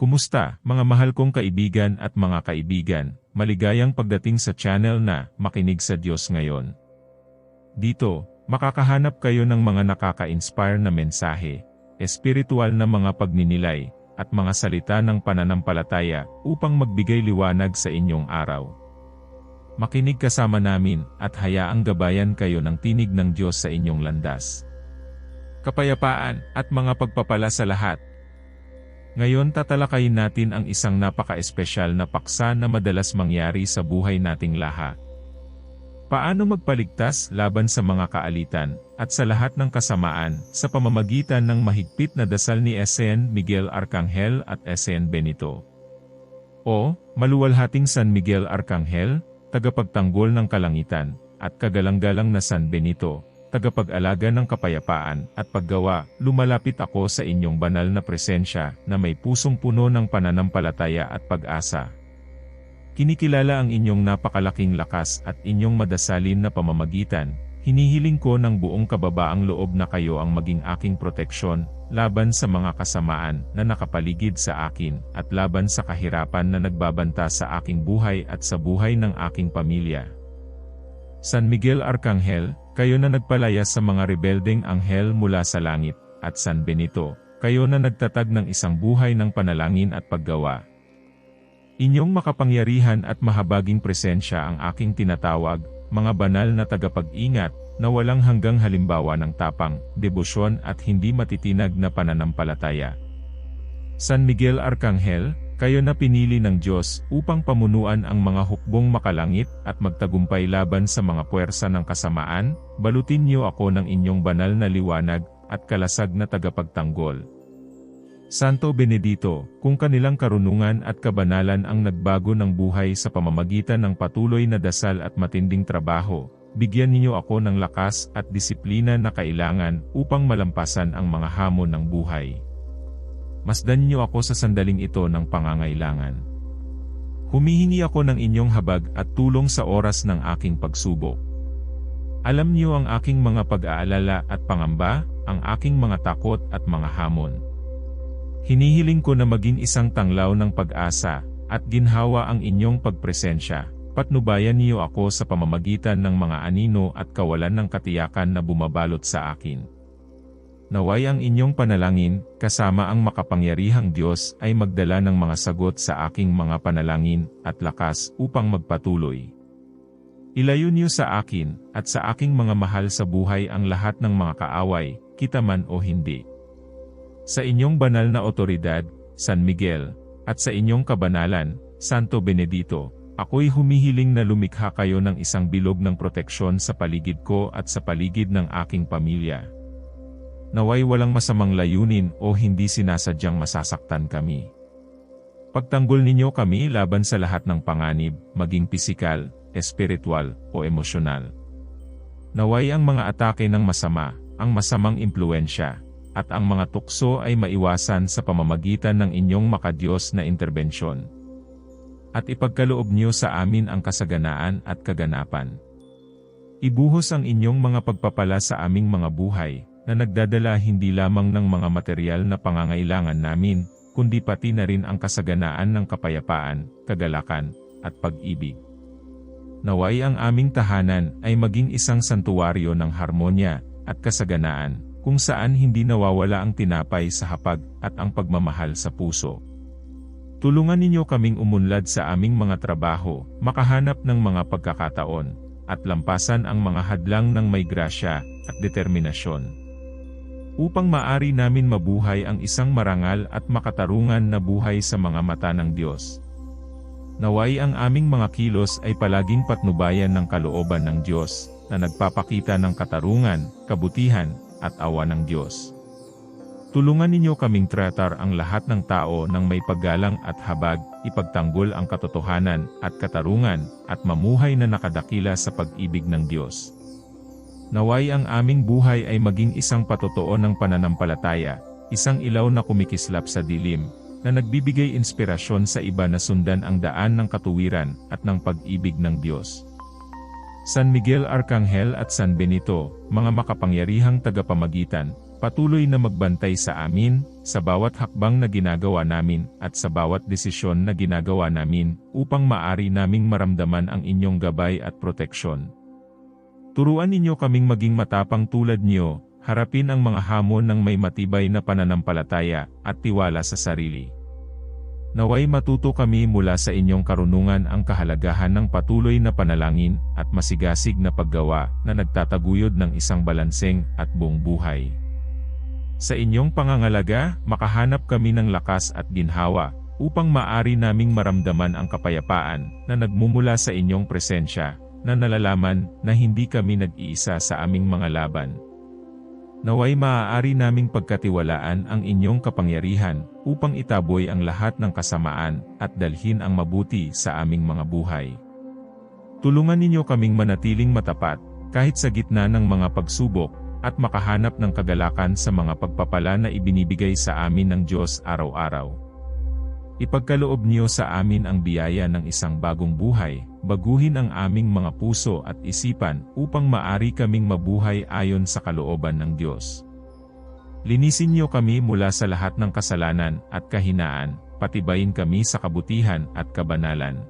Kumusta, mga mahal kong kaibigan at mga kaibigan, maligayang pagdating sa channel na Makinig sa Diyos ngayon. Dito, makakahanap kayo ng mga nakaka-inspire na mensahe, espiritual na mga pagninilay, at mga salita ng pananampalataya upang magbigay liwanag sa inyong araw. Makinig kasama namin at hayaang gabayan kayo ng tinig ng Diyos sa inyong landas. Kapayapaan at mga pagpapala sa lahat. Ngayon tatalakayin natin ang isang napaka-espesyal na paksa na madalas mangyari sa buhay nating lahat. Paano magpaligtas laban sa mga kaalitan at sa lahat ng kasamaan sa pamamagitan ng mahigpit na dasal ni San Miguel Arcangel at San Benito? O, maluwalhating San Miguel Arcangel, tagapagtanggol ng kalangitan, at kagalang-galang na San Benito, tagapag-alaga ng kapayapaan at paggawa, lumalapit ako sa inyong banal na presensya na may pusong puno ng pananampalataya at pag-asa. Kinikilala ang inyong napakalaking lakas at inyong madasalin na pamamagitan, hinihiling ko ng buong kababaang loob na kayo ang maging aking proteksyon, laban sa mga kasamaan na nakapaligid sa akin, at laban sa kahirapan na nagbabanta sa aking buhay at sa buhay ng aking pamilya. San Miguel Arcangel, kayo na nagpalaya sa mga rebeldeng anghel mula sa langit, at San Benito, kayo na nagtatag ng isang buhay ng panalangin at paggawa. Inyong makapangyarihan at mahabaging presensya ang aking tinatawag, mga banal na tagapag-ingat, na walang hanggang halimbawa ng tapang, debosyon at hindi matitinag na pananampalataya. San Miguel Arcangel, kayo na pinili ng Diyos upang pamunuan ang mga hukbong makalangit at magtagumpay laban sa mga puwersa ng kasamaan, balutin niyo ako ng inyong banal na liwanag at kalasag na tagapagtanggol. Santo Benedito, kung kanilang karunungan at kabanalan ang nagbago ng buhay sa pamamagitan ng patuloy na dasal at matinding trabaho, bigyan ninyo ako ng lakas at disiplina na kailangan upang malampasan ang mga hamon ng buhay. Masdan niyo ako sa sandaling ito ng pangangailangan. Humihingi ako ng inyong habag at tulong sa oras ng aking pagsubok. Alam niyo ang aking mga pag-aalala at pangamba, ang aking mga takot at mga hamon. Hinihiling ko na maging isang tanglaw ng pag-asa, at ginhawa ang inyong pagpresensya. Patnubayan niyo ako sa pamamagitan ng mga anino at kawalan ng katiyakan na bumabalot sa akin. Naway ang inyong panalangin, kasama ang makapangyarihang Diyos ay magdala ng mga sagot sa aking mga panalangin at lakas upang magpatuloy. Ilayo niyo sa akin at sa aking mga mahal sa buhay ang lahat ng mga kaaway, kita man o hindi. Sa inyong banal na otoridad, San Miguel, at sa inyong kabanalan, Santo Benedito, ako'y humihiling na lumikha kayo ng isang bilog ng proteksyon sa paligid ko at sa paligid ng aking pamilya. Naway walang masamang layunin o hindi sinasadyang masasaktan kami. Pagtanggol ninyo kami laban sa lahat ng panganib, maging pisikal, espiritual, o emosyonal. Naway ang mga atake ng masama, ang masamang impluensya, at ang mga tukso ay maiwasan sa pamamagitan ng inyong makadiyos na interbensyon. At ipagkaloob niyo sa amin ang kasaganaan at kaganapan. Ibuhos ang inyong mga pagpapala sa aming mga buhay, na nagdadala hindi lamang ng mga material na pangangailangan namin, kundi pati na rin ang kasaganaan ng kapayapaan, kagalakan, at pag-ibig. Naway ang aming tahanan ay maging isang santuwaryo ng harmonya at kasaganaan, kung saan hindi nawawala ang tinapay sa hapag at ang pagmamahal sa puso. Tulungan ninyo kaming umunlad sa aming mga trabaho, makahanap ng mga pagkakataon, at lampasan ang mga hadlang ng may grasya at determinasyon. Upang maari namin mabuhay ang isang marangal at makatarungan na buhay sa mga mata ng Diyos. Naway ang aming mga kilos ay palaging patnubayan ng kalooban ng Diyos, na nagpapakita ng katarungan, kabutihan, at awa ng Diyos. Tulungan ninyo kaming tratar ang lahat ng tao ng may paggalang at habag, ipagtanggol ang katotohanan at katarungan, at mamuhay na nakadakila sa pag-ibig ng Diyos. Naway ang aming buhay ay maging isang patotoo ng pananampalataya, isang ilaw na kumikislap sa dilim, na nagbibigay inspirasyon sa iba na sundan ang daan ng katuwiran at ng pag-ibig ng Diyos. San Miguel Arcangel at San Benito, mga makapangyarihang tagapamagitan, patuloy na magbantay sa amin, sa bawat hakbang na ginagawa namin, at sa bawat desisyon na ginagawa namin, upang maari naming maramdaman ang inyong gabay at proteksyon. Turuan ninyo kaming maging matapang tulad niyo, harapin ang mga hamon ng may matibay na pananampalataya, at tiwala sa sarili. Naway matuto kami mula sa inyong karunungan ang kahalagahan ng patuloy na panalangin at masigasig na paggawa na nagtataguyod ng isang balanseng at buong buhay. Sa inyong pangangalaga, makahanap kami ng lakas at ginhawa upang maari naming maramdaman ang kapayapaan na nagmumula sa inyong presensya na nalalaman na hindi kami nag-iisa sa aming mga laban. Naway maaari naming pagkatiwalaan ang inyong kapangyarihan upang itaboy ang lahat ng kasamaan at dalhin ang mabuti sa aming mga buhay. Tulungan ninyo kaming manatiling matapat kahit sa gitna ng mga pagsubok at makahanap ng kagalakan sa mga pagpapala na ibinibigay sa amin ng Diyos araw-araw. Ipagkaloob niyo sa amin ang biyaya ng isang bagong buhay, baguhin ang aming mga puso at isipan upang maari kaming mabuhay ayon sa kalooban ng Diyos. Linisin niyo kami mula sa lahat ng kasalanan at kahinaan, patibayin kami sa kabutihan at kabanalan.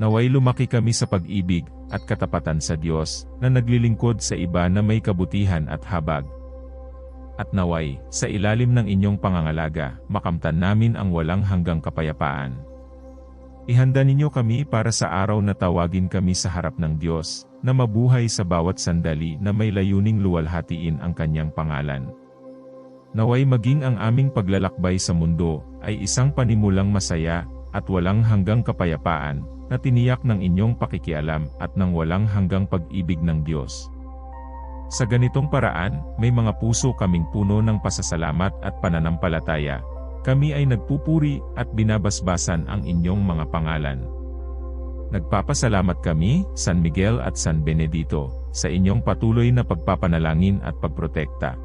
Naway lumaki kami sa pag-ibig at katapatan sa Diyos na naglilingkod sa iba na may kabutihan at habag, at naway, sa ilalim ng inyong pangangalaga, makamtan namin ang walang hanggang kapayapaan. Ihanda ninyo kami para sa araw na tawagin kami sa harap ng Diyos, na mabuhay sa bawat sandali na may layuning luwalhatiin ang kanyang pangalan. Naway maging ang aming paglalakbay sa mundo, ay isang panimulang masaya, at walang hanggang kapayapaan, na tiniyak ng inyong pakikialam at ng walang hanggang pag-ibig ng Diyos. Sa ganitong paraan, may mga puso kaming puno ng pasasalamat at pananampalataya. Kami ay nagpupuri at binabasbasan ang inyong mga pangalan. Nagpapasalamat kami, San Miguel at San Benedito, sa inyong patuloy na pagpapanalangin at pagprotekta.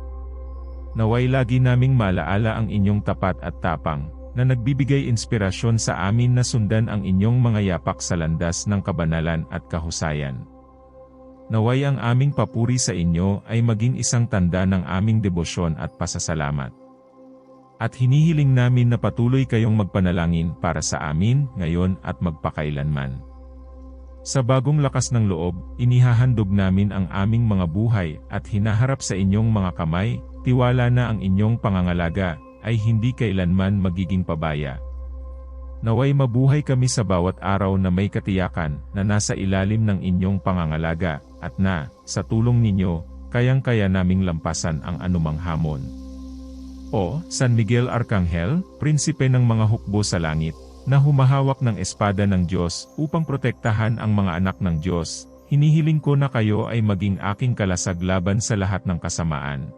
Naway lagi naming malaala ang inyong tapat at tapang, na nagbibigay inspirasyon sa amin na sundan ang inyong mga yapak sa landas ng kabanalan at kahusayan. Naway ang aming papuri sa inyo ay maging isang tanda ng aming debosyon at pasasalamat. At hinihiling namin na patuloy kayong magpanalangin para sa amin ngayon at magpakailanman. Sa bagong lakas ng loob, inihahandog namin ang aming mga buhay at hinaharap sa inyong mga kamay, tiwala na ang inyong pangangalaga ay hindi kailanman magiging pabaya. Naway mabuhay kami sa bawat araw na may katiyakan na nasa ilalim ng inyong pangangalaga, at na, sa tulong ninyo, kayang-kaya naming lampasan ang anumang hamon. O, San Miguel Arcangel, prinsipe ng mga hukbo sa langit, na humahawak ng espada ng Diyos upang protektahan ang mga anak ng Diyos, hinihiling ko na kayo ay maging aking kalasag laban sa lahat ng kasamaan.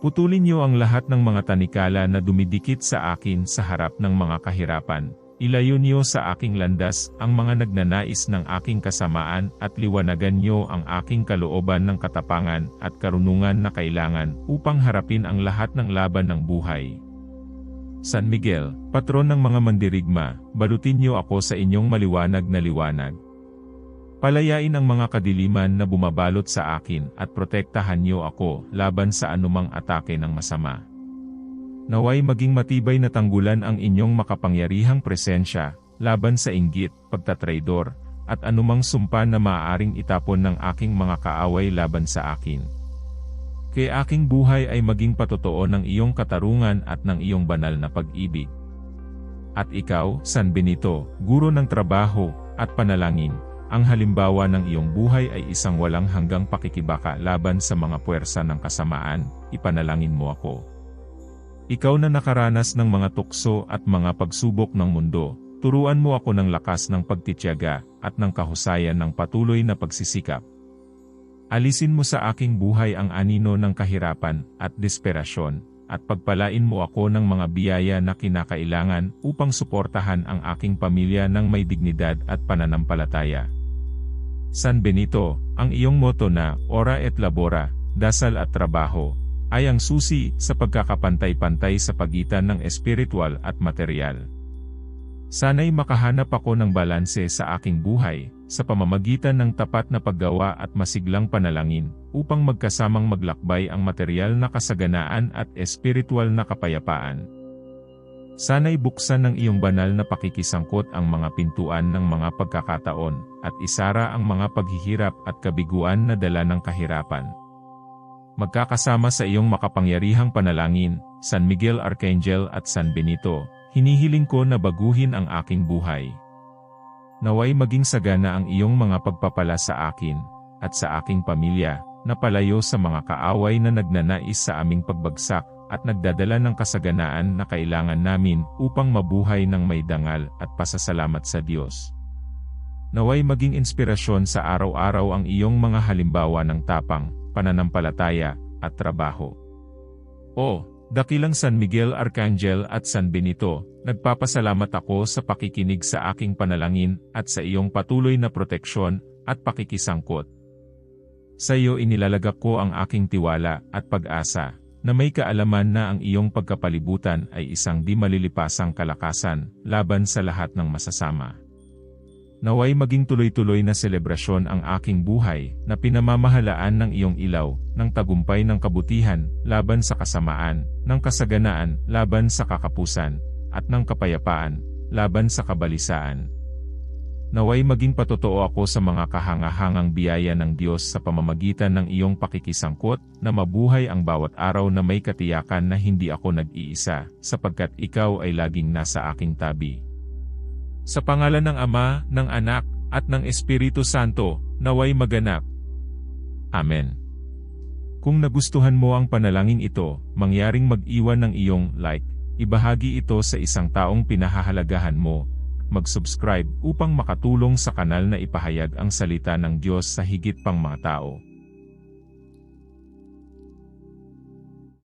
Putulin niyo ang lahat ng mga tanikala na dumidikit sa akin sa harap ng mga kahirapan. Ilayo niyo sa aking landas ang mga nagnanais ng aking kasamaan at liwanagan niyo ang aking kalooban ng katapangan at karunungan na kailangan upang harapin ang lahat ng laban ng buhay. San Miguel, patron ng mga mandirigma, balutin niyo ako sa inyong maliwanag na liwanag. Palayain ang mga kadiliman na bumabalot sa akin at protektahan niyo ako laban sa anumang atake ng masama. Naway maging matibay na tanggulan ang inyong makapangyarihang presensya, laban sa inggit, pagtatraidor, at anumang sumpa na maaaring itapon ng aking mga kaaway laban sa akin. Kaya aking buhay ay maging patotoo ng iyong katarungan at ng iyong banal na pag-ibig. At ikaw, San Benito, guro ng trabaho, at panalangin, ang halimbawa ng iyong buhay ay isang walang hanggang pakikibaka laban sa mga puwersa ng kasamaan, ipanalangin mo ako. Ikaw na nakaranas ng mga tukso at mga pagsubok ng mundo, turuan mo ako ng lakas ng pagtityaga at ng kahusayan ng patuloy na pagsisikap. Alisin mo sa aking buhay ang anino ng kahirapan at desperasyon, at pagpalain mo ako ng mga biyaya na kinakailangan upang suportahan ang aking pamilya ng may dignidad at pananampalataya. San Benito, ang iyong moto na, ora et labora, dasal at trabaho, ay ang susi sa pagkakapantay-pantay sa pagitan ng espiritual at material. Sana'y makahanap ako ng balanse sa aking buhay, sa pamamagitan ng tapat na paggawa at masiglang panalangin, upang magkasamang maglakbay ang material na kasaganaan at espiritual na kapayapaan. Sana'y buksan ng iyong banal na pakikisangkot ang mga pintuan ng mga pagkakataon, at isara ang mga paghihirap at kabiguan na dala ng kahirapan. Magkakasama sa iyong makapangyarihang panalangin, San Miguel Archangel at San Benito, hinihiling ko na baguhin ang aking buhay. Naway maging sagana ang iyong mga pagpapala sa akin, at sa aking pamilya, na palayo sa mga kaaway na nagnanais sa aming pagbagsak, at nagdadala ng kasaganaan na kailangan namin upang mabuhay ng may dangal at pasasalamat sa Diyos. Naway maging inspirasyon sa araw-araw ang iyong mga halimbawa ng tapang, pananampalataya, at trabaho. O, dakilang San Miguel Arcangel at San Benito, nagpapasalamat ako sa pakikinig sa aking panalangin at sa iyong patuloy na proteksyon at pakikisangkot. Sa iyo inilalagak ko ang aking tiwala at pag-asa, na may kaalaman na ang iyong pagkapalibutan ay isang di malilipasang kalakasan laban sa lahat ng masasama. Naway maging tuloy-tuloy na selebrasyon ang aking buhay na pinamamahalaan ng iyong ilaw, ng tagumpay ng kabutihan, laban sa kasamaan, ng kasaganaan, laban sa kakapusan, at ng kapayapaan, laban sa kabalisaan. Naway maging patotoo ako sa mga kahangahangang biyaya ng Diyos sa pamamagitan ng iyong pakikisangkot, na mabuhay ang bawat araw na may katiyakan na hindi ako nag-iisa, sapagkat ikaw ay laging nasa aking tabi. Sa pangalan ng Ama, ng Anak, at ng Espiritu Santo, naway maganap. Amen. Kung nagustuhan mo ang panalangin ito, mangyaring mag-iwan ng iyong like, ibahagi ito sa isang taong pinahahalagahan mo, mag-subscribe upang makatulong sa kanal na ipahayag ang salita ng Diyos sa higit pang mga tao.